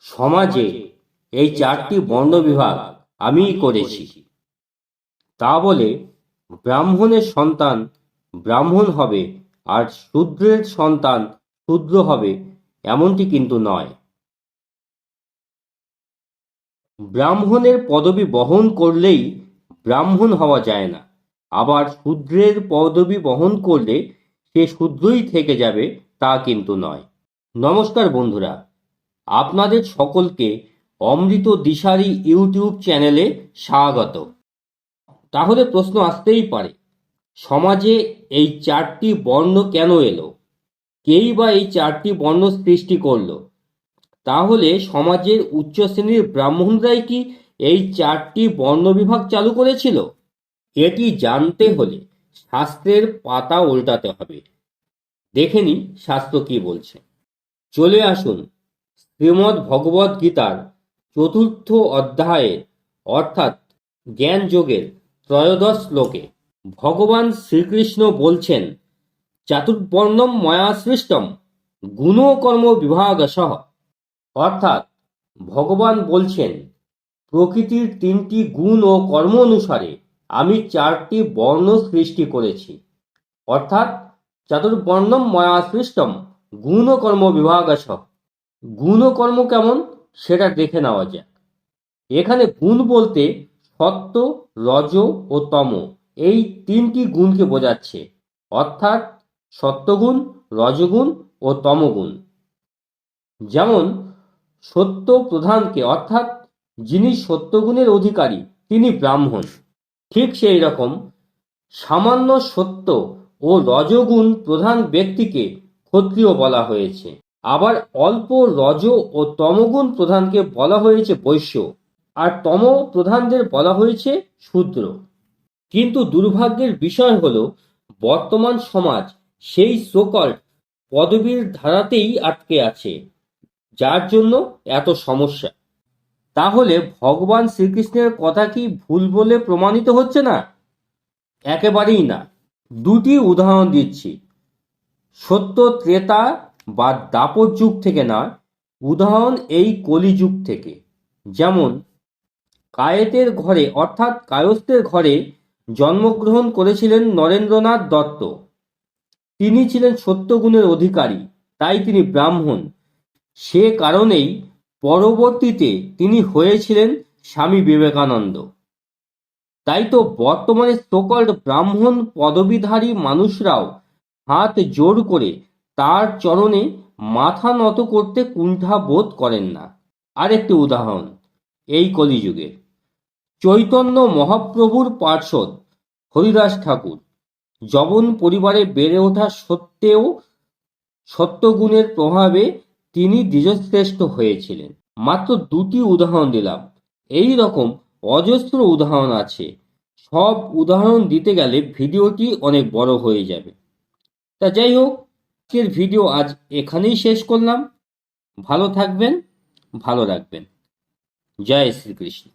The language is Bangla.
সমাজে এই চারটি বর্ণ বিভাগ আমিই করেছি। তা বলে ব্রাহ্মণের সন্তান ব্রাহ্মণ হবে আর শূদ্রের সন্তান শূদ্র হবে এমনটি কিন্তু নয়। ব্রাহ্মণের পদবি বহন করলেই ব্রাহ্মণ হওয়া যায় না। আবার শূদ্রের পদবি বহন করলে সে শূদ্রই থেকে যাবে তা কিন্তু নয়। নমস্কার বন্ধুরা। আপনাদের সকলকে অমৃত দিশারি ইউটিউব চ্যানেলে স্বাগত। তাহলে প্রশ্ন আসতেই পারে, সমাজে এই চারটি বর্ণ কেন এলো? কেই বা এই চারটি বর্ণ সৃষ্টি করল? তাহলে সমাজের উচ্চ শ্রেণির ব্রাহ্মণরাই কি এই চারটি বর্ণ বিভাগ চালু করেছিল? এটি জানতে হলে শাস্ত্রের পাতা উল্টাতে হবে। দেখে নি শাস্ত্র কি বলছে। চলে আসুন শ্রীমদ্ ভগবদ গীতার চতুর্থ অধ্যায়ের অর্থাৎ জ্ঞান যোগের ত্রয়োদশ শ্লোকে, ভগবান শ্রীকৃষ্ণ বলছেন, চাতুর্বর্ণম ময়া সৃষ্টম গুণকর্ম বিভাগ সহ অর্থাৎ ভগবান বলছেন, প্রকৃতির তিনটি গুণ ও কর্ম অনুসারে আমি চারটি বর্ণ সৃষ্টি করেছি। অর্থাৎ, চাতুর্বর্ণম ময়া সৃষ্টম গুণ ও কর্ম বিভাগ গুণ ও কেমন সেটা দেখে নেওয়া যাক। এখানে গুণ বলতে সত্য, রজ ও তম। এই তিনটি গুণকে বোঝাচ্ছে। অর্থাৎ সত্যগুণ, রজগুণ ও তমগুণ। যেমন, সত্য প্রধানকে অর্থাৎ যিনি সত্যগুণের অধিকারী, তিনি ব্রাহ্মণ। ঠিক সেই রকম সামান্য সত্য ও রজগুণ প্রধান ব্যক্তিকে ক্ষত্রিয় বলা হয়েছে। আবার অল্প রজ ও তমগুণ প্রধানকে বলা হয়েছে বৈশ্য, আর তম প্রধানদের বলা হয়েছে শূদ্র। কিন্তু দুর্ভাগ্যের বিষয় হল, বর্তমান সমাজ সেই সোকল পদবীর ধারাতেই আটকে আছে, যার জন্য এত সমস্যা। তাহলে ভগবান শ্রীকৃষ্ণের কথা কি ভুল বলে প্রমাণিত হচ্ছে না? একেবারেই না। দুটি উদাহরণ দিচ্ছি। সত্য ত্রেতা বা দাপর যুগ থেকে না, উদাহরণ এই কলিযুগ থেকে। যেমন, কায়েতের ঘরে, অর্থাৎ কায়স্থের ঘরে জন্মগ্রহণ করেছিলেন নরেন্দ্রনাথ দত্ত। তিনি ছিলেন সত্যগুণের অধিকারী, তাই তিনি ব্রাহ্মণ। সে কারণেই পরবর্তীতে তিনি হয়েছিলেন স্বামী বিবেকানন্দ। তাই তো বর্তমানে সকল ব্রাহ্মণ পদবীধারী মানুষরাও হাত জোর করে তার চরণে মাথা নত করতে কুণ্ঠা বোধ করেন না। আরেকটি উদাহরণ, এই কলিযুগে। চৈতন্য মহাপ্রভুর পার্শ্বদ হরিদাস ঠাকুর যবন পরিবারে বেড়ে ওঠা সত্ত্বেও সত্যগুণের প্রভাবে তিনি দ্বিজশ্রেষ্ঠ হয়েছিলেন। মাত্র দুটি উদাহরণ দিলাম। এই রকম অজস্র উদাহরণ আছে। সব উদাহরণ দিতে গেলে ভিডিওটি অনেক বড় হয়ে যাবে। তা যাই হোক আজকের ভিডিও আজ এখানেই শেষ করলাম। ভালো থাকবেন ভালো রাখবেন। জয় শ্রীকৃষ্ণ।